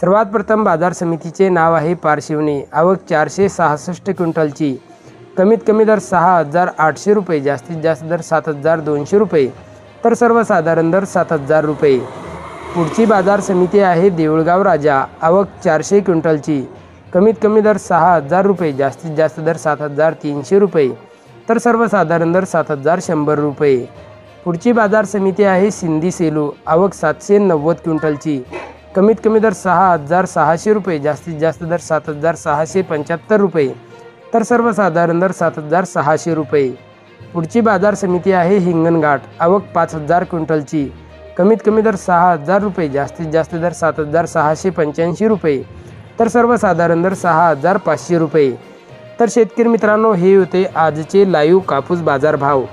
सर्वात प्रथम बाजार समितीचे नाव आहे पारशिवनी आवक चारशे सहासष्ट क्विंटलची. कमीत कमी दर सहा हजार आठशे रुपये जास्तीत जास्त दर सात हजार दोनशे रुपये तर सर्वसाधारण दर सात हजार रुपये. पुढची बाजार समिती आहे देऊळगाव राजा. आवक चारशे क्विंटलची. कमीत कमी दर सहा हजार रुपये जास्तीत जास्त दर सात हजार तीनशे रुपये तर सर्वसाधारण दर सात हजार शंभर रुपये. पुढची बाजार समिती आहे सिंधी सेलू. आवक सातशे नव्वद क्विंटलची. कमीत कमी दर सहा हजार सहाशे रुपये जास्तीत जास्त दर सात हजार सहाशे पंच्याहत्तर रुपये. तर सर्वसाधारण दर सात हजार सहाशे रुपये. पुढची बाजार समिती आहे हिंगणघाट आवक पाच हजार क्विंटलची. कमीत कमी दर सहा हजार रुपये जास्तीत जास्त दर सात हजार सहाशे पंच्याऐंशी रुपये. तर सर्वसाधारण दर सहा हजार पाचशे रुपये. तर शेतकरी मित्रांनो हे होते आजचे लाईव्ह कापूस बाजार भाव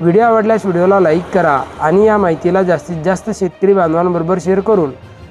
व्हिडिओ आवडल्यास व्हिडिओला लाईक करा आणि या माहितीला जास्तीत जास्त शेतकरी बांधवांबरोबर शेअर करून